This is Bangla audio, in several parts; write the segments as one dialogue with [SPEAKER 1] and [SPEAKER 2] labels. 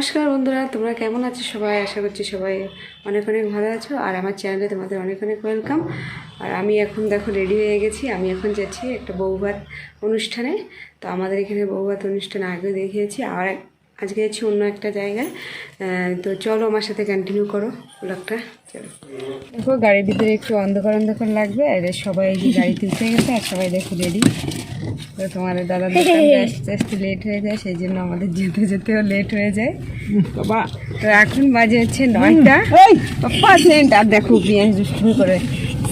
[SPEAKER 1] নমস্কার বন্ধুরা, তোমরা কেমন আছো সবাই? আশা করছি সবাই অনেক অনেক ভালো আছো। আর আমার চ্যানেলে তোমাদের অনেক অনেক ওয়েলকাম আর আমি এখন দেখো রেডি হয়ে গেছি। আমি এখন যাচ্ছি একটা বৌভাত অনুষ্ঠানে। তো আমাদের এখানে বৌভাত অনুষ্ঠান আগে দেখিয়েছি। আর আজকে যাচ্ছি অন্য একটা জায়গায়। তো চলো আমার সাথে কন্টিনিউ করো ব্লগটা চলো। দেখো, গাড়ির ভিতরে একটু অন্ধকার অন্ধকার লাগবে। আর সবাই যে গাড়িতে উঠে গেছে আর সবাই দেখো রেডি তো তোমাদের দাদা দোকানটা আস্তে আস্তে লেট হয়ে যায় সেই জন্য আমাদের যেতে যেতেও লেট হয়ে যায়। বাবা তো এখন বাজে হচ্ছে নয়টা। পাপা সেন্ট আর দেখো পিঁয়াজ দুষ্টুমি করে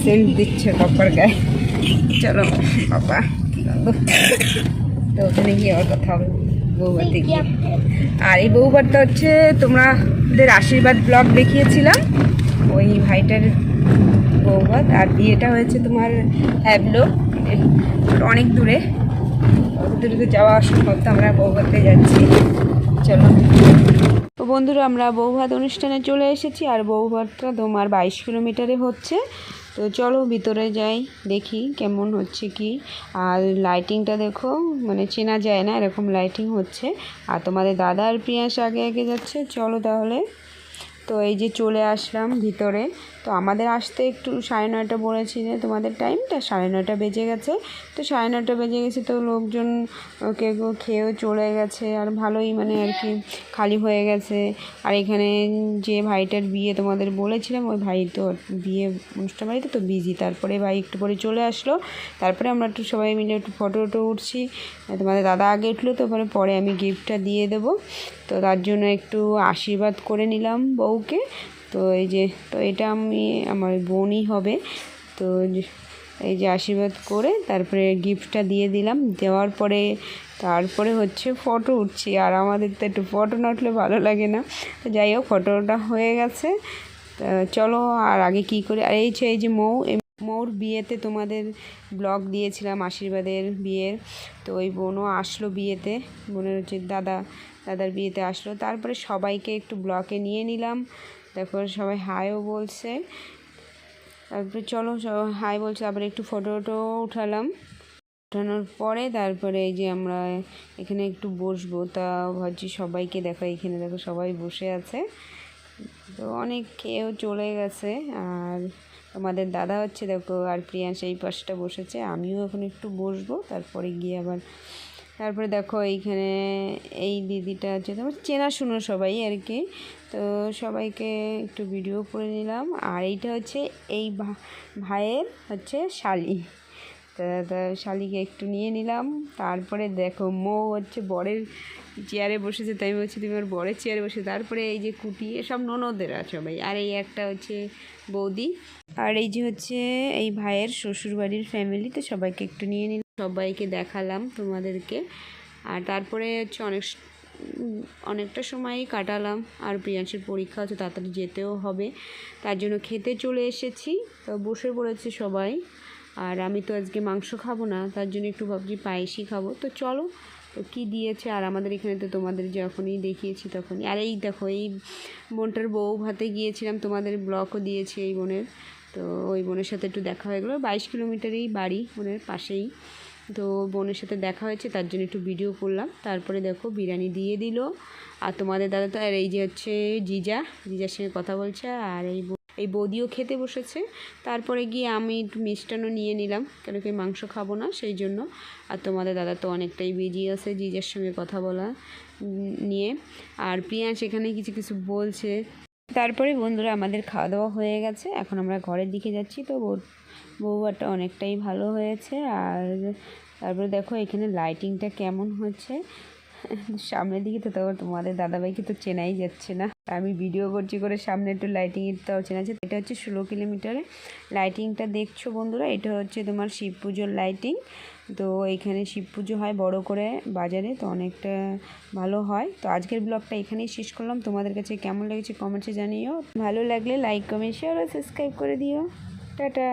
[SPEAKER 1] সেন্ট দিচ্ছে পাপার গায়ে। চলো বাবা তো ওখানে গিয়ে আবার কথা হবে বউবাতে গিয়ে। আর এই বউবারটা হচ্ছে তোমাদের আশীর্বাদ ব্লগ দেখিয়েছিলাম। ওই ভাইটার বৌভাত। আর বিয়েটা হয়েছে তোমার হ্যাবলো। অনেক দূরে। দূরে তো যাওয়া অসম্ভব করতে আমরা বৌভাতে যাচ্ছি। চলো। তো বন্ধুরা, আমরা বৌভাত অনুষ্ঠানে চলে এসেছি আর বৌভাতটা তোমার বাইশ কিলোমিটারে হচ্ছে। তো চলো ভিতরে যাই, দেখি কেমন হচ্ছে কি। আর লাইটিংটা দেখো মানে চেনা যায় না এরকম লাইটিং হচ্ছে। আর তোমাদের দাদা আর প্রিয়াস আগে আগে যাচ্ছে। চলো তাহলে। তো এই যে চলে আসলাম ভিতরে। তো আমাদের আসতে একটু সাড়ে নয়টা বলেছিল তোমাদের টাইমটা সাড়ে নয়টা বেজে গেছে। তো সাড়ে নয়টা বেজে গেছে তো লোকজন কেউ খেয়েও চলে গেছে, আর ভালোই মানে আর কি খালি হয়ে গেছে। আর এখানে যে ভাইটার বিয়ে তোমাদের বলেছিলাম, ওই ভাই তো বিয়ে অনুষ্ঠান বাড়িতে তো বিজি তারপরে ভাই একটু পরে চলে আসলো। তারপরে আমরা একটু সবাই মিলে একটু ফটো টটো উঠছি। তোমাদের দাদা আগে উঠল, তো পরে পরে আমি গিফটটা দিয়ে দেবো। তো তার জন্য একটু আশীর্বাদ করে নিলাম বউকে। তো এই যে, তো এটা আমি আমার বোনই হবে। তো এই যে আশীর্বাদ করে তারপরে গিফটটা দিয়ে দিলাম। দেওয়ার পরে তারপরে হচ্ছে ফটো উঠছি। আর আমাদের তো একটু ফটো না উঠলে ভালো লাগে না। তো যাই হোক, ফটোটা হয়ে গেছে। চলো আর আগে কি করে? আর এই যে এই যে মৌ মৌর বিয়েতে তোমাদের ব্লগ দিয়েছিলাম আশীর্বাদের বিয়ের। তো ওই বোনও আসলো বিয়েতে। বোনের হচ্ছে দাদা দাদার বিয়েতে আসলো। তারপরে সবাইকে একটু ব্লকে নিয়ে নিলাম। তারপর সবাই হাইও বলছে। তারপরে চলো হাই বলছে, আবার একটু ফটো টটো উঠালাম। ওঠানোর পরে তারপরে এই যে আমরা এখানে একটু বসবো। তা ভাবছি সবাইকে দেখো, এখানে দেখো সবাই বসে আছে। তো অনেক খেয়েও চলে গেছে। আর আমাদের দাদা হচ্ছে দেখো আর প্রিয়াংশ এই পাশটা বসেছে। আমিও এখন একটু বসবো। তারপরে গিয়ে আবার তারপরে দেখো এইখানে এই দিদিটা হচ্ছে তোমার চেনাশুনো সবাই আর কি। তো সবাইকে একটু ভিডিও করে নিলাম। আর এইটা হচ্ছে এই ভাইয়ের হচ্ছে শালি। তা শালিকে একটু নিয়ে নিলাম। তারপরে দেখো মো হচ্ছে বরের চেয়ারে বসেছে। তাই বলছি, তুমি ওর বরের চেয়ারে বসে। তারপরে এই যে কুটি, এসব ননদের আছে সবাই আর এই একটা হচ্ছে বৌদি। আর এই যে হচ্ছে এই ভাইয়ের শ্বশুরবাড়ির ফ্যামিলি তো সবাইকে একটু নিয়ে নিলাম। সবাইকে দেখালাম তোমাদেরকে। আর তারপরে হচ্ছে অনেক অনেকটা সময়ই কাটালাম। আর প্রিয়াংশের পরীক্ষা আছে তাড়াতাড়ি যেতেও হবে। তার জন্য খেতে চলে এসেছি। তো বসে পড়েছে সবাই। আর আমি তো আজকে মাংস খাব না, তার জন্য একটু ভাবছি পায়েসই খাব। তো চলো, তো কী দিয়েছে? আর আমাদের এখানে তো তোমাদের যখনই দেখিয়েছি তখনই। আর এই দেখো, এই বোনটার বউ ভাতে গিয়েছিলাম। তোমাদের ব্লকও দিয়েছি এই বোনের। তো ওই বোনের সাথে একটু দেখা হয়ে গেলো। বাইশ কিলোমিটারেই বাড়ি বোনের পাশেই। তো বোনের সাথে দেখা হয়েছে, তার জন্য একটু ভিডিও করলাম। তারপরে দেখো বিরিয়ানি দিয়ে দিল। আর তোমাদের দাদা তো, আর এই যে হচ্ছে জিজা, জিজার সঙ্গে কথা বলছে, আর এই এই বৌদিও খেতে বসেছে। তারপরে গিয়ে আমি একটু মিষ্টান্ন নিয়ে নিলাম, কেন কি মাংস খাব না, সেই জন্য। আর তোমাদের দাদা তো অনেকটাই বিজি আছে জিজার সঙ্গে কথা বলা নিয়ে। আর প্রিয়া এখানে কিছু কিছু বলছে। তারপরে বন্ধুরা আমাদের খাওয়া দাওয়া হয়ে গেছে। এখন আমরা ঘরের দিকে যাচ্ছি। তো বউ বউবারটা অনেকটাই ভালো হয়েছে। আর তারপরে দেখো এখানে লাইটিংটা কেমন হচ্ছে। সামনের দিকে তো তখন তোমাদের দাদাভাইকে তো চেনাই যাচ্ছে না। আমি ভিডিও করছি করে সামনে একটু লাইটিংটাও চেনা আছে। এটা হচ্ছে ষোলো কিলোমিটারে। লাইটিংটা দেখছ বন্ধুরা, এটা হচ্ছে তোমার শিব পুজোর লাইটিং তো এখানে শিব পুজো হয় বড় করে বাজারে, তো অনেকটা ভালো হয়। তো আজকের ব্লগটা এখানেই শেষ করলাম। তোমাদের কাছে কেমন লেগেছে কমেন্টসে জানিও। ভালো লাগলে লাইক কমেন্ট শেয়ার আর সাবস্ক্রাইব করে দিও। টাটা!